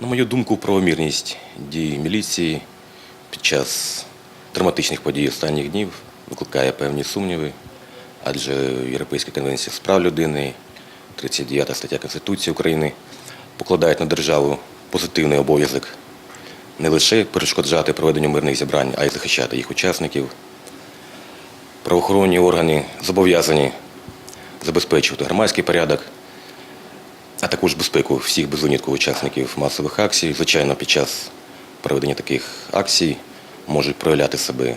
На мою думку, правомірність дій міліції під час драматичних подій останніх днів викликає певні сумніви, адже Європейська конвенція з прав людини, 39 стаття Конституції України покладають на державу позитивний обов'язок не лише перешкоджати проведенню мирних зібрань, а й захищати їх учасників. Правоохоронні органи зобов'язані забезпечувати громадський порядок, а також безпеку всіх без винятку учасників масових акцій. Звичайно, під час проведення таких акцій можуть проявляти себе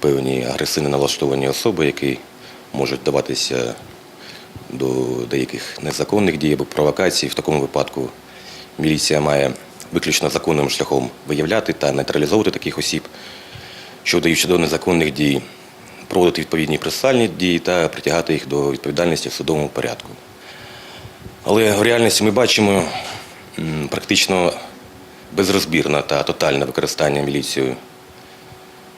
певні агресивно налаштовані особи, які можуть вдаватися до деяких незаконних дій або провокацій. В такому випадку міліція має виключно законним шляхом виявляти та нейтралізовувати таких осіб, що вдаючи до незаконних дій, проводити відповідні процесуальні дії та притягати їх до відповідальності в судовому порядку. Але в реальності ми бачимо практично безрозбірне та тотальне використання міліцією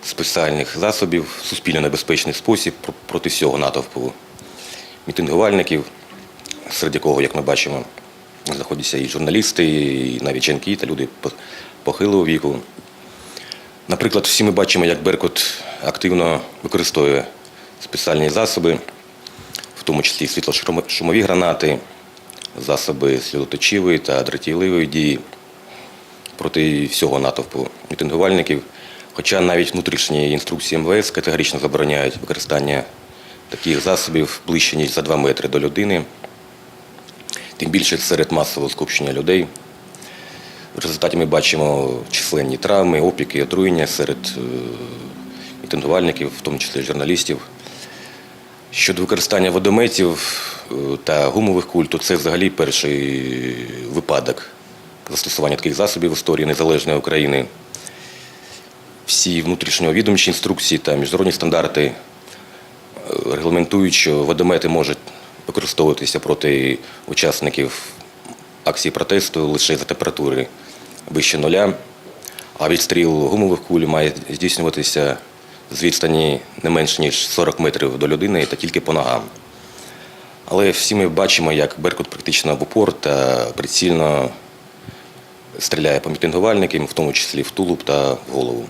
спеціальних засобів в суспільно небезпечний спосіб пр- проти всього натовпу мітингувальників, серед якого, як ми бачимо, знаходяться і журналісти, і навіть жінки та люди по- похилого віку. Наприклад, всі ми бачимо, як Беркут активно використовує спеціальні засоби, в тому числі світлошумові гранати, засоби сльозоточивої та дратівливої дії проти всього натовпу мітингувальників. Хоча навіть внутрішні інструкції МВС категорично забороняють використання таких засобів ближче, ніж за 2 метри до людини, тим більше серед масового скупчення людей. В результаті ми бачимо численні травми, опіки, отруєння серед е, мітингувальників, в тому числі журналістів. Щодо використання водометів та гумових куль, то це взагалі перший випадок застосування таких засобів в історії незалежної України. Всі внутрішньовідомчі інструкції та міжнародні стандарти е, регламентують, що водомети можуть використовуватися проти учасників акції протесту лише за температури вище нуля, а відстріл гумових куль має здійснюватися з відстані не менш ніж 40 метрів до людини та тільки по ногам. Але всі ми бачимо, як Беркут практично в упор та прицільно стріляє по мітингувальникам, в тому числі в тулуб та в голову.